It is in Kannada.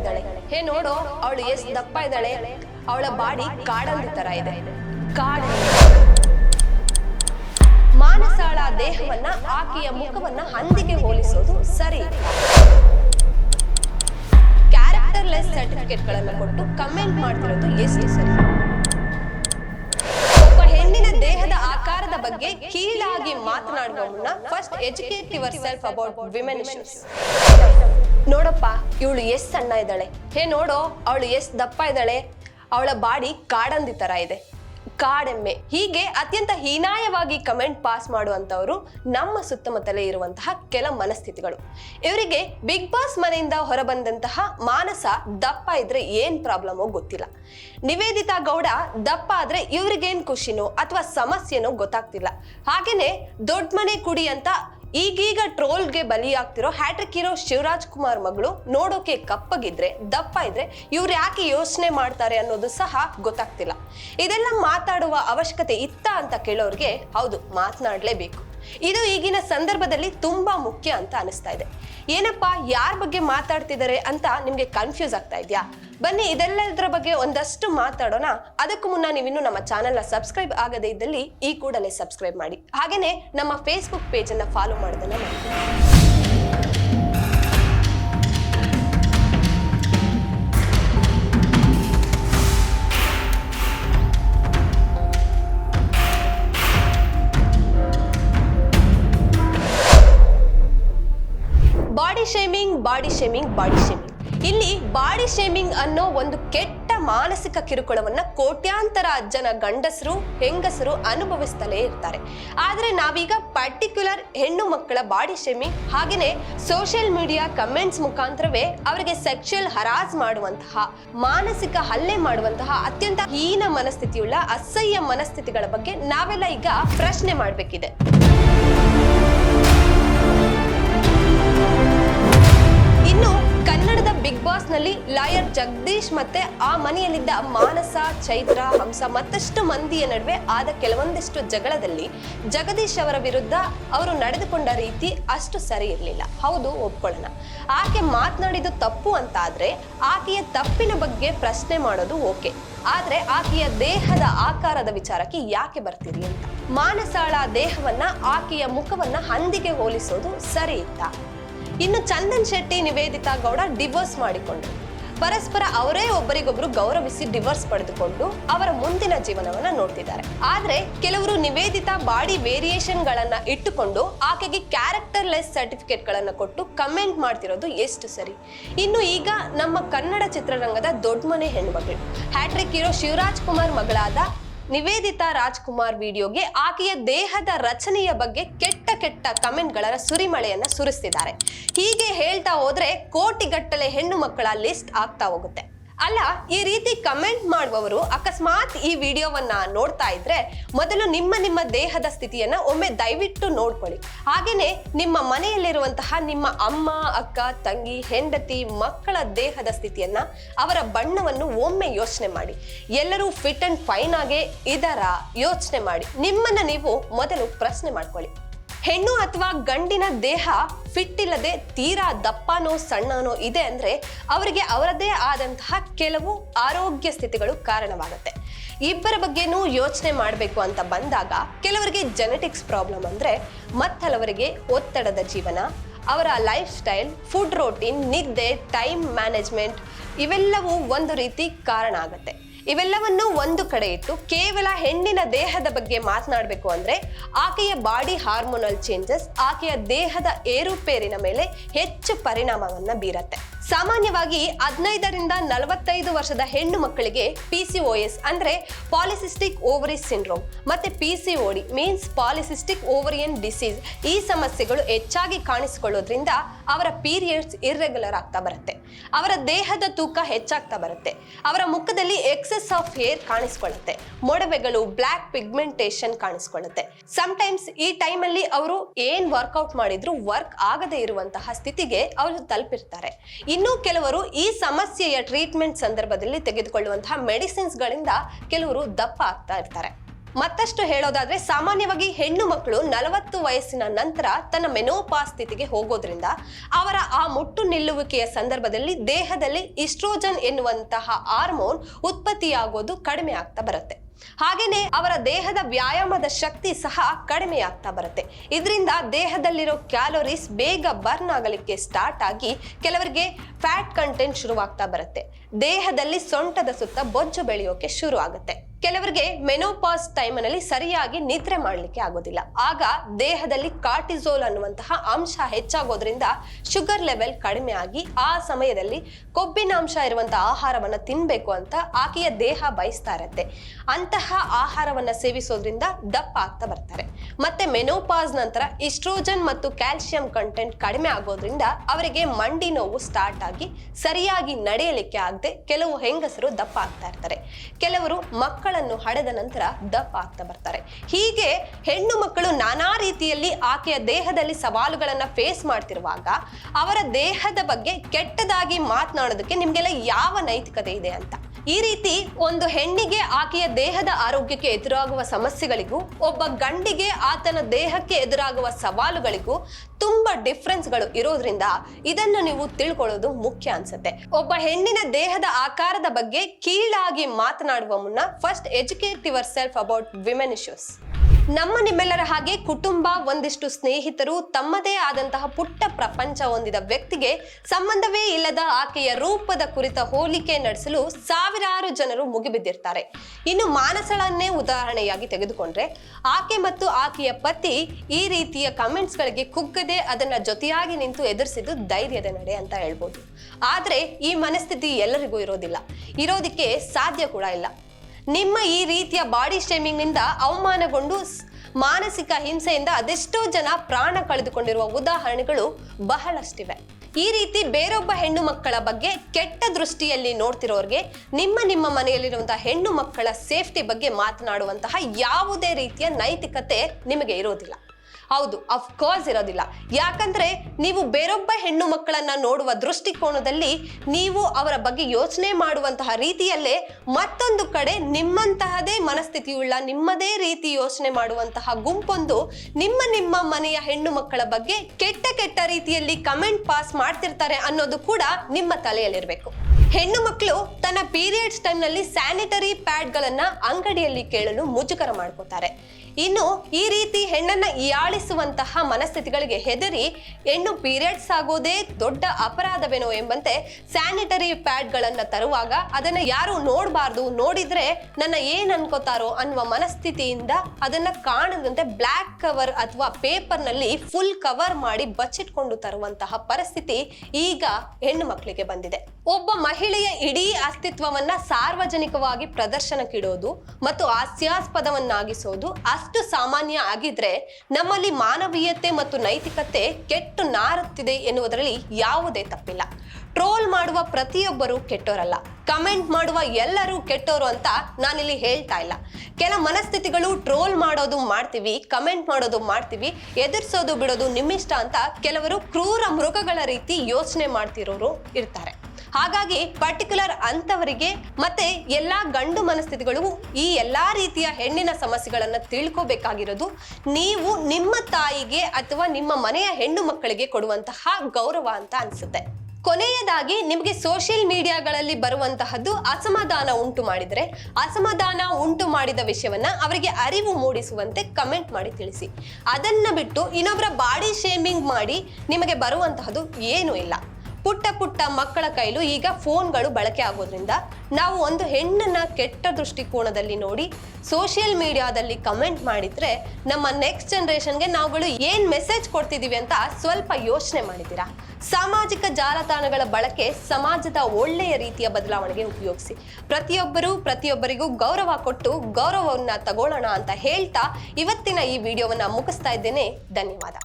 ಇದ್ದಾಳೆ. ಹೇ ನೋಡು, ಅವಳು ಎಷ್ಟು ದಪ್ಪ ಇದ್ದಾಳೆ. ಅವಳ ಬಾಡಿ ಕಾಡಂದಿ ತರ ಇದೆ. ಕಾಡ. ಮಾನಸಾಳ ದೇಹವನ್ನ ಆಕೆಯ ಮುಖವನ್ನ ಹಂದಿಗೆ ಹೋಲಿಸೋದು ಸರಿ. ಕ್ಯಾರೆಕ್ಟರ್ಲೆಸ್ ಸರ್ಟಿಫಿಕೇಟ್ ಗಳನ್ನ ಕೊಟ್ಟು ಕಮೆಂಟ್ ಮಾಡ್ತಿರೋದು ಎಷ್ಟು ಸರಿ. ಒಬ್ಬ ಹೆಣ್ಣಿನ ದೇಹದ ಆಕಾರದ ಬಗ್ಗೆ ಕೀಳಾಗಿ ಮಾತನಾಡುವ ಮುನ್ನ first educate yourself about women issues ನೋಡಪ್ಪ, ಇವಳು ಎಸ್ ಸಣ್ಣ ಇದ್ದಾಳೆ. ಹೇ ನೋಡು, ಅವಳು ಎಸ್ ದಪ್ಪ ಇದ್ದಾಳೆ. ಅವಳ ಬಾಡಿ ಕಾಡಂದಿ ತರ ಇದೆ. ಕಾಡೆಮ್ಮೆ. ಹೀಗೆ ಅತ್ಯಂತ ಹೀನಾಯವಾಗಿ ಕಮೆಂಟ್ ಪಾಸ್ ಮಾಡುವಂತವರು ನಮ್ಮ ಸುತ್ತಮುತ್ತಲೇ ಇರುವಂತಹ ಕೆಲ ಮನಸ್ಥಿತಿಗಳು. ಇವರಿಗೆ ಬಿಗ್ ಬಾಸ್ ಮನೆಯಿಂದ ಹೊರಬಂದಂತಹ ಮಾನಸ ದಪ್ಪ ಇದ್ರೆ ಏನ್ ಪ್ರಾಬ್ಲಮೋ ಗೊತ್ತಿಲ್ಲ. ನಿವೇದಿತಾ ಗೌಡ ದಪ್ಪ ಆದ್ರೆ ಇವ್ರಿಗೇನ್ ಖುಷಿನೋ ಅಥವಾ ಸಮಸ್ಯೆನೋ ಗೊತ್ತಾಗ್ತಿಲ್ಲ. ಹಾಗೇನೆ ದೊಡ್ಡ ಮನೆ ಕುಡಿ ಅಂತ ಈಗೀಗ ಟ್ರೋಲ್ಗೆ ಬಲಿಯಾಗ್ತಿರೋ ಹ್ಯಾಟ್ರಿಕ್ ಇರೋ ಶಿವರಾಜ್ ಕುಮಾರ್ ಮಗಳು ನೋಡೋಕೆ ಕಪ್ಪಗಿದ್ರೆ, ದಪ್ಪ ಇದ್ರೆ ಇವ್ರು ಯಾಕೆ ಯೋಚನೆ ಮಾಡ್ತಾರೆ ಅನ್ನೋದು ಸಹ ಗೊತ್ತಾಗ್ತಿಲ್ಲ. ಇದೆಲ್ಲ ಮಾತಾಡುವ ಅವಶ್ಯಕತೆ ಇತ್ತ ಅಂತ ಕೇಳೋರ್ಗೆ ಹೌದು, ಮಾತನಾಡಲೇಬೇಕು. ಇದು ಈಗಿನ ಸಂದರ್ಭದಲ್ಲಿ ತುಂಬಾ ಮುಖ್ಯ ಅಂತ ಅನಿಸ್ತಾ ಇದೆ. ಏನಪ್ಪಾ, ಯಾರ ಬಗ್ಗೆ ಮಾತಾಡ್ತಿದ್ದಾರೆ ಅಂತ ನಿಮ್ಗೆ ಕನ್ಫ್ಯೂಸ್ ಆಗ್ತಾ ಇದೆಯಾ? ಬನ್ನಿ, ಇದೆಲ್ಲದರ ಬಗ್ಗೆ ಒಂದಷ್ಟು ಮಾತಾಡೋಣ. ಅದಕ್ಕೂ ಮುನ್ನ ನೀವಿನ್ನು ನಮ್ಮ ಚಾನೆಲ್ನ ಸಬ್ಸ್ಕ್ರೈಬ್ ಆಗದೇ ಇದ್ದಲ್ಲಿ ಈ ಕೂಡಲೇ ಸಬ್ಸ್ಕ್ರೈಬ್ ಮಾಡಿ. ಹಾಗೆಯೇ ನಮ್ಮ ಫೇಸ್ಬುಕ್ ಪೇಜನ್ನು ಫಾಲೋ ಮಾಡೋದನ್ನ ಮಾಡಿ body shaming body shaming body shaming body shaming ಅನ್ನೋ ಒಂದು ಕೆಟ್ಟ ಮಾನಸಿಕ ಕಿರುಕುಳವನ್ನ ಕೋಟ್ಯಾಂತರ ಜನ ಗಂಡಸರು, ಹೆಂಗಸರು ಅನುಭವಿಸ್ತಲೇ ಇರ್ತಾರೆ. ಆದ್ರೆ ನಾವೀಗ ಪರ್ಟಿಕ್ಯುಲರ್ ಹೆಣ್ಣು ಮಕ್ಕಳ ಬಾಡಿ ಶೇಮಿಂಗ್ ಹಾಗೇನೆ ಸೋಷಿಯಲ್ ಮೀಡಿಯಾ ಕಮೆಂಟ್ಸ್ ಮುಖಾಂತರವೇ ಅವರಿಗೆ ಸೆಕ್ಷುಯಲ್ ಹರಾಜ್ ಮಾಡುವಂತಹ, ಮಾನಸಿಕ ಹಲ್ಲೆ ಮಾಡುವಂತಹ ಅತ್ಯಂತ ಹೀನ ಮನಸ್ಥಿತಿಯುಳ್ಳ, ಅಸಹ್ಯ ಮನಸ್ಥಿತಿಗಳ ಬಗ್ಗೆ ನಾವೆಲ್ಲ ಈಗ ಪ್ರಶ್ನೆ ಮಾಡಬೇಕಿದೆ. ಬಿಗ್ ಬಾಸ್ನಲ್ಲಿ ಲಾಯರ್ ಜಗದೀಶ್ ಮತ್ತೆ ಆ ಮನೆಯಲ್ಲಿದ್ದ ಮಾನಸ, ಚೈತ್ರ, ಹಂಸ ಮತ್ತಷ್ಟು ಮಂದಿಯ ನಡುವೆ ಆದ ಕೆಲವೊಂದಿಷ್ಟು ಜಗಳದಲ್ಲಿ ಜಗದೀಶ್ ಅವರ ವಿರುದ್ಧ ಅವರು ನಡೆದುಕೊಂಡ ರೀತಿ ಅಷ್ಟು ಸರಿ ಇರಲಿಲ್ಲ. ಹೌದು, ಒಪ್ಕೊಳ್ಳೋಣ. ಆಕೆ ಮಾತನಾಡಿದ್ದು ತಪ್ಪು ಅಂತ ಆದ್ರೆ ಆಕೆಯ ತಪ್ಪಿನ ಬಗ್ಗೆ ಪ್ರಶ್ನೆ ಮಾಡೋದು ಓಕೆ. ಆದ್ರೆ ಆಕೆಯ ದೇಹದ ಆಕಾರದ ವಿಚಾರಕ್ಕೆ ಯಾಕೆ ಬರ್ತೀರಿ ಅಂತ. ಮಾನಸಾಳ ದೇಹವನ್ನ ಆಕೆಯ ಮುಖವನ್ನ ಹಂದಿಗೆ ಹೋಲಿಸೋದು ಸರಿ ಇತ್ತಾ? ಇನ್ನು ಚಂದನ್ ಶೆಟ್ಟಿ ನಿವೇದಿತಾ ಗೌಡ ಡಿವೋರ್ಸ್ ಮಾಡಿಕೊಂಡ್ರು ಪರಸ್ಪರ ಅವರೇ ಒಬ್ಬರಿಗೊಬ್ರು ಗೌರವಿಸಿ ಡಿವೋರ್ಸ್ ಪಡೆದುಕೊಂಡು ಅವರ ಮುಂದಿನ ಜೀವನವನ್ನ ನೋಡ್ತಿದ್ದಾರೆ. ಆದ್ರೆ ಕೆಲವರು ನಿವೇದಿತಾ ಬಾಡಿ ವೇರಿಯೇಷನ್ ಗಳನ್ನ ಇಟ್ಟುಕೊಂಡು ಆಕೆಗೆ ಕ್ಯಾರೆಕ್ಟರ್ ಲೆಸ್ ಸರ್ಟಿಫಿಕೇಟ್ ಗಳನ್ನ ಕೊಟ್ಟು ಕಮೆಂಟ್ ಮಾಡ್ತಿರೋದು ಎಷ್ಟು ಸರಿ? ಇನ್ನು ಈಗ ನಮ್ಮ ಕನ್ನಡ ಚಿತ್ರರಂಗದ ದೊಡ್ಡ ಮನೆ ಹೆಣ್ಮಗಳು ಹ್ಯಾಟ್ರಿಕ್ ಹೀರೋ ಶಿವರಾಜ್ ಕುಮಾರ್ ಮಗಳಾದ ನಿವೇದಿತಾ ರಾಜ್ಕುಮಾರ್ ವಿಡಿಯೋಗೆ ಆಕೆಯ ದೇಹದ ರಚನೆಯ ಬಗ್ಗೆ ಕೆಟ್ಟ ಕೆಟ್ಟ ಕಮೆಂಟ್ಗಳ ಸುರಿಮಳೆಯನ್ನ ಸುರಿಸ್ತಿದ್ದಾರೆ. ಹೀಗೆ ಹೇಳ್ತಾ ಹೋದ್ರೆ ಕೋಟಿಗಟ್ಟಲೆ ಹೆಣ್ಣು ಮಕ್ಕಳ ಲಿಸ್ಟ್ ಆಗ್ತಾ ಹೋಗುತ್ತೆ. ಅಲ್ಲ, ಈ ರೀತಿ ಕಮೆಂಟ್ ಮಾಡುವವರು ಅಕಸ್ಮಾತ್ ಈ ವಿಡಿಯೋವನ್ನ ನೋಡ್ತಾ ಇದ್ರೆ ಮೊದಲು ನಿಮ್ಮ ನಿಮ್ಮ ದೇಹದ ಸ್ಥಿತಿಯನ್ನ ಒಮ್ಮೆ ದಯವಿಟ್ಟು ನೋಡ್ಕೊಳ್ಳಿ. ಹಾಗೇನೆ ನಿಮ್ಮ ಮನೆಯಲ್ಲಿರುವಂತಹ ನಿಮ್ಮ ಅಮ್ಮ, ಅಕ್ಕ, ತಂಗಿ, ಹೆಂಡತಿ, ಮಕ್ಕಳ ದೇಹದ ಸ್ಥಿತಿಯನ್ನ ಅವರ ಬಣ್ಣವನ್ನು ಒಮ್ಮೆ ಯೋಚನೆ ಮಾಡಿ. ಎಲ್ಲರೂ ಫಿಟ್ ಅಂಡ್ ಫೈನ್ ಆಗೇ ಇದರ ಯೋಚನೆ ಮಾಡಿ. ನಿಮ್ಮನ್ನ ನೀವು ಮೊದಲು ಪ್ರಶ್ನೆ ಮಾಡ್ಕೊಳ್ಳಿ. ಹೆಣ್ಣು ಅಥವಾ ಗಂಡಿನ ದೇಹ ಫಿಟ್ ಇಲ್ಲದೆ ತೀರಾ ದಪ್ಪನೋ ಸಣ್ಣನೋ ಇದೆ ಅಂದ್ರೆ ಅವರಿಗೆ ಅವರದೇ ಆದಂತಹ ಕೆಲವು ಆರೋಗ್ಯ ಸ್ಥಿತಿಗಳು ಕಾರಣವಾಗುತ್ತೆ. ಇಬ್ಬರ ಬಗ್ಗೆನೂ ಯೋಚನೆ ಮಾಡಬೇಕು ಅಂತ ಬಂದಾಗ ಕೆಲವರಿಗೆ ಜೆನೆಟಿಕ್ಸ್ ಪ್ರಾಬ್ಲಮ್ ಅಂದ್ರೆ ಮತ್ತಲವರಿಗೆ ಒತ್ತಡದ ಜೀವನ, ಅವರ ಲೈಫ್ ಸ್ಟೈಲ್ ಫುಡ್ ರೋಟೀನ್ ನಿದ್ದೆ ಟೈಮ್ ಮ್ಯಾನೇಜ್ಮೆಂಟ್ ಇವೆಲ್ಲವೂ ಒಂದು ರೀತಿ ಕಾರಣ ಆಗುತ್ತೆ. ಇವೆಲ್ಲವನ್ನು ಒಂದು ಕಡೆ ಇಟ್ಟು ಕೇವಲ ಹೆಣ್ಣಿನ ದೇಹದ ಬಗ್ಗೆ ಮಾತನಾಡಬೇಕು ಅಂದ್ರೆ ಆಕೆಯ ಬಾಡಿ ಹಾರ್ಮೋನಲ್ ಚೇಂಜಸ್, ಆಕೆಯ ದೇಹದ ಏರುಪೇರಿನ ಮೇಲೆ ಹೆಚ್ಚು ಪರಿಣಾಮವನ್ನ ಬೀರತ್ತೆ. ಸಾಮಾನ್ಯವಾಗಿ ಹದಿನೈದರಿಂದ ನಲವತ್ತೈದು ವರ್ಷದ ಹೆಣ್ಣು ಮಕ್ಕಳಿಗೆ ಪಿಸಿಒಎಸ್ ಅಂದ್ರೆ ಪಾಲಿಸಿಸ್ಟಿಕ್ ಓವರಿ ಸಿಂಡ್ರೋಮ್ ಮತ್ತೆ P C O D means polycystic ovarian disease ಈ ಸಮಸ್ಯೆಗಳು ಹೆಚ್ಚಾಗಿ ಕಾಣಿಸಿಕೊಳ್ಳೋದ್ರಿಂದ ಅವರ ಪೀರಿಯಡ್ಸ್ ಇರ್ರೆಗ್ಯುಲರ್ ಆಗ್ತಾ ಬರುತ್ತೆ. ಅವರ ದೇಹದ ತೂಕ ಹೆಚ್ಚಾಗ್ತಾ ಬರುತ್ತೆ. ಅವರ ಮುಖದಲ್ಲಿ ಎಕ್ಸೆಸ್ ಆಫ್ ಹೇರ್ ಕಾಣಿಸ್ಕೊಳ್ಳುತ್ತೆ. ಮೊಡವೆಗಳು ಬ್ಲ್ಯಾಕ್ ಪಿಗ್ಮೆಂಟೇಷನ್ ಕಾಣಿಸ್ಕೊಳ್ಳುತ್ತೆ. ಟೈಮ್ಸ್ ಈ ಟೈಮಲ್ಲಿ ಅವರು ಏನ್ ವರ್ಕೌಟ್ ಮಾಡಿದ್ರು ವರ್ಕ್ ಆಗದೆ ಇರುವಂತಹ ಸ್ಥಿತಿಗೆ ಅವರು ತಲುಪಿರ್ತಾರೆ. ಇನ್ನು ಕೆಲವರು ಈ ಸಮಸ್ಯೆಯ ಟ್ರೀಟ್ಮೆಂಟ್ ಸಂದರ್ಭದಲ್ಲಿ ತೆಗೆದುಕೊಳ್ಳುವಂತಹ ಮೆಡಿಸಿನ್ಸ್ ಗಳಿಂದ ಕೆಲವರು ದಪ್ಪ ಆಗ್ತಾ ಇರ್ತಾರೆ. ಮತ್ತಷ್ಟು ಹೇಳೋದಾದ್ರೆ, ಸಾಮಾನ್ಯವಾಗಿ ಹೆಣ್ಣು ಮಕ್ಕಳು ನಲವತ್ತು ವಯಸ್ಸಿನ ನಂತರ ತನ್ನ ಮೆನೋಪಾ ಸ್ಥಿತಿಗೆ ಹೋಗೋದ್ರಿಂದ ಅವರ ಆ ಮುಟ್ಟು ನಿಲ್ಲುವಿಕೆಯ ಸಂದರ್ಭದಲ್ಲಿ ದೇಹದಲ್ಲಿ ಇಸ್ಟ್ರೋಜನ್ ಎನ್ನುವಂತಹ ಹಾರ್ಮೋನ್ ಉತ್ಪತ್ತಿಯಾಗೋದು ಕಡಿಮೆ ಆಗ್ತಾ ಬರುತ್ತೆ. ಹಾಗೇನೆ ಅವರ ದೇಹದ ವ್ಯಾಯಾಮದ ಶಕ್ತಿ ಸಹ ಕಡಿಮೆ ಆಗ್ತಾ ಬರುತ್ತೆ. ಇದರಿಂದ ದೇಹದಲ್ಲಿರೋ ಕ್ಯಾಲೋರೀಸ್ ಬೇಗ ಬರ್ನ್ ಆಗಲಿಕ್ಕೆ ಸ್ಟಾರ್ಟ್ ಆಗಿ ಕೆಲವರಿಗೆ ಫ್ಯಾಟ್ ಕಂಟೆಂಟ್ ಶುರುವಾಗ್ತಾ ಬರುತ್ತೆ. ದೇಹದಲ್ಲಿ ಸೊಂಟದ ಸುತ್ತ ಬೊಜ್ಜು ಬೆಳೆಯೋಕೆ ಶುರು ಆಗುತ್ತೆ ಕೆಲವರಿಗೆ ಮೆನೋಪಾಸ್ ಟೈಮ್ನಲ್ಲಿ ಸರಿಯಾಗಿ ನಿದ್ರೆ ಮಾಡಲಿಕ್ಕೆ ಆಗೋದಿಲ್ಲ. ಆಗ ದೇಹದಲ್ಲಿ ಕಾರ್ಟಿಸೋಲ್ ಅನ್ನುವಂತಹ ಅಂಶ ಹೆಚ್ಚಾಗೋದ್ರಿಂದ ಶುಗರ್ ಲೆವೆಲ್ ಕಡಿಮೆ ಆಗಿ ಆ ಸಮಯದಲ್ಲಿ ಕೊಬ್ಬಿನ ಅಂಶ ಇರುವಂತಹ ಆಹಾರವನ್ನು ತಿನ್ಬೇಕು ಅಂತ ಆಕೆಯ ದೇಹ ಬಯಸ್ತಾ ಇರತ್ತೆ. ಅಂತಹ ಆಹಾರವನ್ನು ಸೇವಿಸೋದ್ರಿಂದ ದಪ್ಪ ಆಗ್ತಾ ಬರ್ತಾರೆ. ಮತ್ತೆ ಮೆನೋಪಾಸ್ ನಂತರ ಇಸ್ಟ್ರೋಜನ್ ಮತ್ತು ಕ್ಯಾಲ್ಸಿಯಂ ಕಂಟೆಂಟ್ ಕಡಿಮೆ ಆಗೋದ್ರಿಂದ ಅವರಿಗೆ ಮಂಡಿ ನೋವು ಸ್ಟಾರ್ಟ್ ಆಗಿ ಸರಿಯಾಗಿ ನಡೆಯಲಿಕ್ಕೆ ಆಗದೆ ಕೆಲವು ಹೆಂಗಸರು ದಪ್ಪ ಆಗ್ತಾ ಇರ್ತಾರೆ. ಕೆಲವರು ಮಕ್ಕಳನ್ನು ಹಡೆದ ನಂತರ ದಪ್ಪ ಆಗ್ತಾ ಬರ್ತಾರೆ. ಹೀಗೆ ಹೆಣ್ಣು ಮಕ್ಕಳು ನಾನಾ ರೀತಿಯಲ್ಲಿ ಆಕೆಯ ದೇಹದಲ್ಲಿ ಸವಾಲುಗಳನ್ನ ಫೇಸ್ ಮಾಡ್ತಿರುವಾಗ ಅವರ ದೇಹದ ಬಗ್ಗೆ ಕೆಟ್ಟದಾಗಿ ಮಾತನಾಡೋದಕ್ಕೆ ನಿಮ್ಗೆಲ್ಲ ಯಾವ ನೈತಿಕತೆ ಇದೆ ಅಂತ? ಈ ರೀತಿ ಒಂದು ಹೆಣ್ಣಿಗೆ ಆಕೆಯ ದೇಹದ ಆರೋಗ್ಯಕ್ಕೆ ಎದುರಾಗುವ ಸಮಸ್ಯೆಗಳಿಗೂ, ಒಬ್ಬ ಗಂಡಿಗೆ ಆತನ ದೇಹಕ್ಕೆ ಎದುರಾಗುವ ಸವಾಲುಗಳಿಗೂ ತುಂಬಾ ಡಿಫ್ರೆನ್ಸ್ಗಳು ಇರೋದ್ರಿಂದ ಇದನ್ನು ನೀವು ತಿಳ್ಕೊಳ್ಳೋದು ಮುಖ್ಯ ಅನ್ಸುತ್ತೆ. ಒಬ್ಬ ಹೆಣ್ಣಿನ ದೇಹದ ಆಕಾರದ ಬಗ್ಗೆ ಕೀಳಾಗಿ ಮಾತನಾಡುವ ಮುನ್ನ first educate yourself about women issues ನಮ್ಮ ನಿಮ್ಮೆಲ್ಲರ ಹಾಗೆ ಕುಟುಂಬ, ಒಂದಿಷ್ಟು ಸ್ನೇಹಿತರು, ತಮ್ಮದೇ ಆದಂತಹ ಪುಟ್ಟ ಪ್ರಪಂಚ ಹೊಂದಿದ ವ್ಯಕ್ತಿಗೆ ಸಂಬಂಧವೇ ಇಲ್ಲದ ಆಕೆಯ ರೂಪದ ಕುರಿತ ಹೋಲಿಕೆ ನಡೆಸಲು ಸಾವಿರಾರು ಜನರು ಮುಗಿಬಿದ್ದಿರ್ತಾರೆ. ಇನ್ನು ಮಾನಸಳನ್ನೇ ಉದಾಹರಣೆಯಾಗಿ ತೆಗೆದುಕೊಂಡ್ರೆ, ಆಕೆ ಮತ್ತು ಆಕೆಯ ಪತಿ ಈ ರೀತಿಯ ಕಮೆಂಟ್ಸ್ಗಳಿಗೆ ಕುಗ್ಗದೆ ಅದನ್ನ ಜೊತೆಯಾಗಿ ನಿಂತು ಎದುರಿಸಿದ್ದು ಧೈರ್ಯದ ನಡೆ ಅಂತ ಹೇಳ್ಬೋದು. ಆದ್ರೆ ಈ ಮನಸ್ಥಿತಿ ಎಲ್ಲರಿಗೂ ಇರೋದಿಲ್ಲ. ಇರೋದಕ್ಕೆ ಸಾಧ್ಯ ಕೂಡ ಇಲ್ಲ. ನಿಮ್ಮ ಈ ರೀತಿಯ ಬಾಡಿ ಶೇಮಿಂಗ್ನಿಂದ ಅವಮಾನಗೊಂಡು ಮಾನಸಿಕ ಹಿಂಸೆಯಿಂದ ಅದೆಷ್ಟೋ ಜನ ಪ್ರಾಣ ಕಳೆದುಕೊಂಡಿರುವ ಉದಾಹರಣೆಗಳು ಬಹಳಷ್ಟಿವೆ. ಈ ರೀತಿ ಬೇರೊಬ್ಬ ಹೆಣ್ಣು ಮಕ್ಕಳ ಬಗ್ಗೆ ಕೆಟ್ಟ ದೃಷ್ಟಿಯಲ್ಲಿ ನೋಡ್ತಿರೋರ್ಗೆ ನಿಮ್ಮ ನಿಮ್ಮ ಮನೆಯಲ್ಲಿರುವಂತಹ ಹೆಣ್ಣು ಮಕ್ಕಳ ಸೇಫ್ಟಿ ಬಗ್ಗೆ ಮಾತನಾಡುವಂತಹ ಯಾವುದೇ ರೀತಿಯ ನೈತಿಕತೆ ನಿಮಗೆ ಇರೋದಿಲ್ಲ. ಹೌದು ಅಫ್ಕೋರ್ಸ್ ಇರೋದಿಲ್ಲ. ಯಾಕಂದ್ರೆ ನೀವು ಬೇರೊಬ್ಬ ಹೆಣ್ಣು ಮಕ್ಕಳನ್ನ ನೋಡುವ ದೃಷ್ಟಿಕೋನದಲ್ಲಿ ನೀವು ಅವರ ಬಗ್ಗೆ ಯೋಚನೆ ಮಾಡುವಂತಹ ರೀತಿಯಲ್ಲೇ ಮತ್ತೊಂದು ಕಡೆ ನಿಮ್ಮಂತಹದೇ ಮನಸ್ಥಿತಿಯುಳ್ಳ, ನಿಮ್ಮದೇ ರೀತಿ ಯೋಚನೆ ಮಾಡುವಂತಹ ಗುಂಪೊಂದು ನಿಮ್ಮ ನಿಮ್ಮ ಮನೆಯ ಹೆಣ್ಣು ಮಕ್ಕಳ ಬಗ್ಗೆ ಕೆಟ್ಟ ಕೆಟ್ಟ ರೀತಿಯಲ್ಲಿ ಕಮೆಂಟ್ ಪಾಸ್ ಮಾಡ್ತಿರ್ತಾರೆ ಅನ್ನೋದು ಕೂಡ ನಿಮ್ಮ ತಲೆಯಲ್ಲಿರಬೇಕು. ಹೆಣ್ಣು ಮಕ್ಕಳು ತನ್ನ ಪೀರಿಯಡ್ಸ್ ಟೈಮ್ನಲ್ಲಿ ಸ್ಯಾನಿಟರಿ ಪ್ಯಾಡ್ಗಳನ್ನ ಅಂಗಡಿಯಲ್ಲಿ ಕೇಳಲು ಮುಜುಗರ ಮಾಡ್ಕೋತಾರೆ. ಇನ್ನು ಈ ರೀತಿ ಹೆಣ್ಣನ್ನ ಹೀಯಾಳಿಸುವಂತಹ ಮನಸ್ಥಿತಿಗಳಿಗೆ ಹೆದರಿ ಹೆಣ್ಣು ಪೀರಿಯಡ್ಸ್ ಆಗೋದೇ ದೊಡ್ಡ ಅಪರಾಧವೇನೋ ಎಂಬಂತೆ ಸ್ಯಾನಿಟರಿ ಪ್ಯಾಡ್ಗಳನ್ನು ತರುವಾಗ ಅದನ್ನ ಯಾರು ನೋಡಬಾರ್ದು, ನೋಡಿದ್ರೆ ನನ್ನ ಏನ್ ಅನ್ಕೋತಾರೋ ಅನ್ನುವ ಮನಸ್ಥಿತಿಯಿಂದ ಅದನ್ನ ಕಾಣದಂತೆ ಬ್ಲ್ಯಾಕ್ ಕವರ್ ಅಥವಾ ಪೇಪರ್ನಲ್ಲಿ ಫುಲ್ ಕವರ್ ಮಾಡಿ ಬಚ್ಚಿಟ್ಕೊಂಡು ತರುವಂತಹ ಪರಿಸ್ಥಿತಿ ಈಗ ಹೆಣ್ಣು ಮಕ್ಕಳಿಗೆ ಬಂದಿದೆ. ಒಬ್ಬ ಮಹಿಳೆಯ ಇಡೀ ಅಸ್ತಿತ್ವವನ್ನ ಸಾರ್ವಜನಿಕವಾಗಿ ಪ್ರದರ್ಶನಕ್ಕಿಡೋದು ಮತ್ತು ಹಾಸ್ಯಾಸ್ಪದವನ್ನಾಗಿಸೋದು ಅಷ್ಟು ಸಾಮಾನ್ಯ ಆಗಿದ್ರೆ ನಮ್ಮಲ್ಲಿ ಮಾನವೀಯತೆ ಮತ್ತು ನೈತಿಕತೆ ಕೆಟ್ಟು ನಾರುತ್ತಿದೆ ಎನ್ನುವುದರಲ್ಲಿ ಯಾವುದೇ ತಪ್ಪಿಲ್ಲ. ಟ್ರೋಲ್ ಮಾಡುವ ಪ್ರತಿಯೊಬ್ಬರು ಕೆಟ್ಟೋರಲ್ಲ. ಕಮೆಂಟ್ ಮಾಡುವ ಎಲ್ಲರೂ ಕೆಟ್ಟೋರು ಅಂತ ನಾನಿಲ್ಲಿ ಹೇಳ್ತಾ ಇಲ್ಲ. ಕೆಲ ಮನಸ್ಥಿತಿಗಳು ಟ್ರೋಲ್ ಮಾಡೋದು ಮಾಡ್ತೀವಿ, ಕಮೆಂಟ್ ಮಾಡೋದು ಮಾಡ್ತೀವಿ, ಎದುರಿಸೋದು ಬಿಡೋದು ನಿಮ್ಮಿಷ್ಟ ಅಂತ ಕೆಲವರು ಕ್ರೂರ ಮೃಗಗಳ ರೀತಿ ಯೋಚನೆ ಮಾಡ್ತಿರೋರು ಇರ್ತಾರೆ. ಹಾಗಾಗಿ ಪರ್ಟಿಕ್ಯುಲರ್ ಅಂತವರಿಗೆ ಮತ್ತೆ ಎಲ್ಲಾ ಗಂಡು ಮನಸ್ಥಿತಿಗಳು ಈ ಎಲ್ಲಾ ರೀತಿಯ ಹೆಣ್ಣಿನ ಸಮಸ್ಯೆಗಳನ್ನ ತಿಳ್ಕೊಬೇಕಾಗಿರೋದು ನೀವು ನಿಮ್ಮ ತಾಯಿಗೆ ಅಥವಾ ನಿಮ್ಮ ಮನೆಯ ಹೆಣ್ಣು ಮಕ್ಕಳಿಗೆ ಕೊಡುವಂತಹ ಗೌರವ ಅಂತ ಅನ್ಸುತ್ತೆ. ಕೊನೆಯದಾಗಿ ನಿಮಗೆ ಸೋಷಿಯಲ್ ಮೀಡಿಯಾಗಳಲ್ಲಿ ಬರುವಂತಹದ್ದು ಅಸಮಾಧಾನ ಉಂಟು ಮಾಡಿದರೆ ಅಸಮಾಧಾನ ಉಂಟು ಮಾಡಿದ ವಿಷಯವನ್ನ ಅವರಿಗೆ ಅರಿವು ಮೂಡಿಸುವಂತೆ ಕಮೆಂಟ್ ಮಾಡಿ ತಿಳಿಸಿ. ಅದನ್ನ ಬಿಟ್ಟು ಇನ್ನೊಬ್ಬರ ಬಾಡಿ ಶೇಮಿಂಗ್ ಮಾಡಿ ನಿಮಗೆ ಬರುವಂತಹದ್ದು ಏನೂ ಇಲ್ಲ. ಪುಟ್ಟ ಪುಟ್ಟ ಮಕ್ಕಳ ಕೈಲೂ ಈಗ ಫೋನ್ಗಳು ಬಳಕೆ ಆಗೋದ್ರಿಂದ ನಾವು ಒಂದು ಹೆಣ್ಣನ್ನ ಕೆಟ್ಟ ದೃಷ್ಟಿಕೋನದಲ್ಲಿ ನೋಡಿ ಸೋಷಿಯಲ್ ಮೀಡಿಯಾದಲ್ಲಿ ಕಮೆಂಟ್ ಮಾಡಿದ್ರೆ ನಮ್ಮ ನೆಕ್ಸ್ಟ್ ಜನರೇಷನ್ಗೆ ನಾವುಗಳು ಏನ್ ಮೆಸೇಜ್ ಕೊಡ್ತಿದೀವಿ ಅಂತ ಸ್ವಲ್ಪ ಯೋಚನೆ ಮಾಡಿದ್ದೀರಾ? ಸಾಮಾಜಿಕ ಜಾಲತಾಣಗಳ ಬಳಕೆ ಸಮಾಜದ ಒಳ್ಳೆಯ ರೀತಿಯ ಬದಲಾವಣೆಗೆ ಉಪಯೋಗಿಸಿ. ಪ್ರತಿಯೊಬ್ಬರು ಪ್ರತಿಯೊಬ್ಬರಿಗೂ ಗೌರವ ಕೊಟ್ಟು ಗೌರವವನ್ನ ತಗೊಳ್ಳೋಣ ಅಂತ ಹೇಳ್ತಾ ಇವತ್ತಿನ ಈ ವಿಡಿಯೋವನ್ನ ಮುಗಿಸ್ತಾ ಇದ್ದೇನೆ. ಧನ್ಯವಾದ.